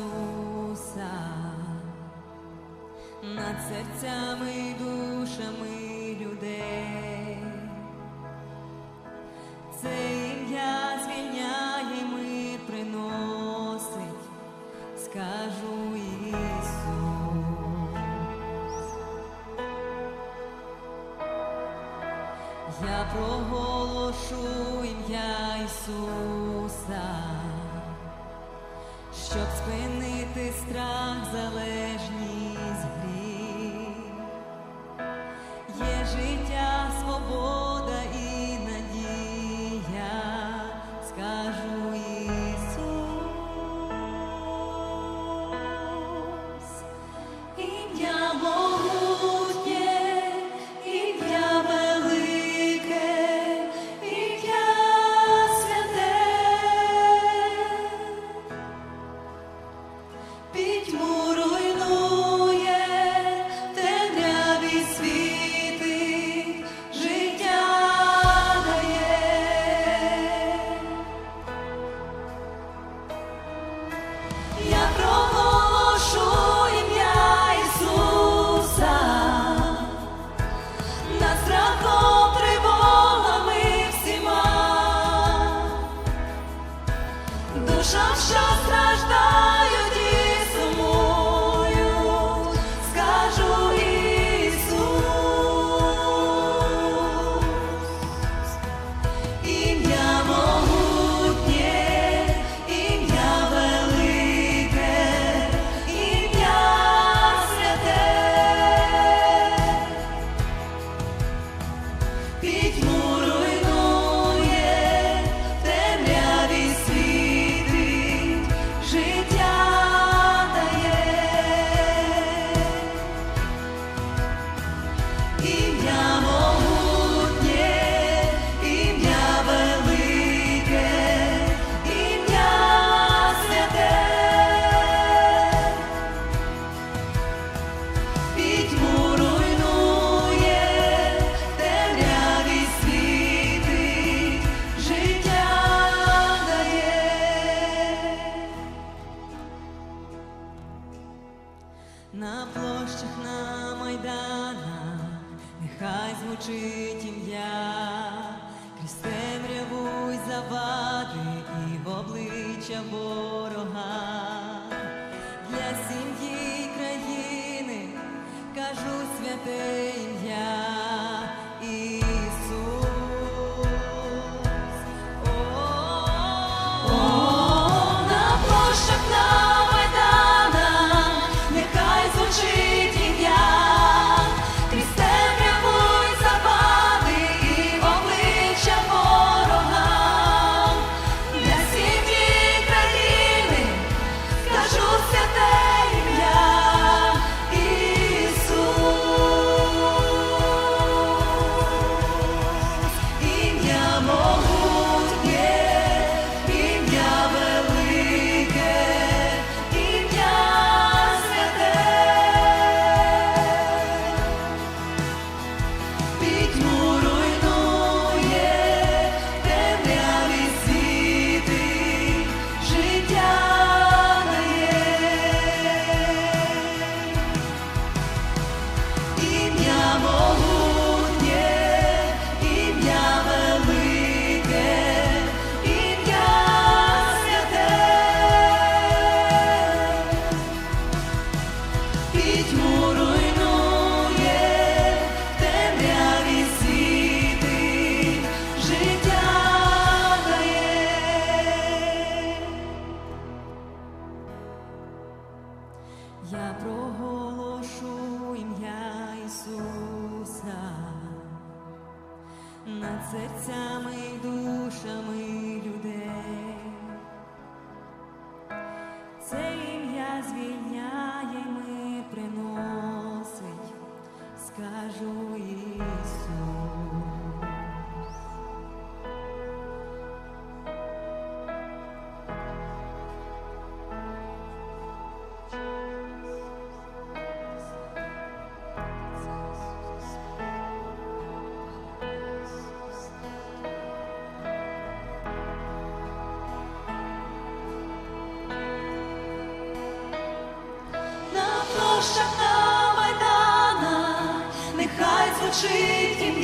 Ісуса над серцями і душами людей, це ім'я звільняє ми приносить, скажу Ісус. Я проголошу ім'я Ісус. спинити страх залежить. душа, що страждає. хай звучить ім'я, крізь Рявуй й завади і в обличчя ворога, для сім'ї країни кажу святе ім'я. над серцями й душами людей. Це ім'я звільняє ми приносить, скажу Ісусу. Звучить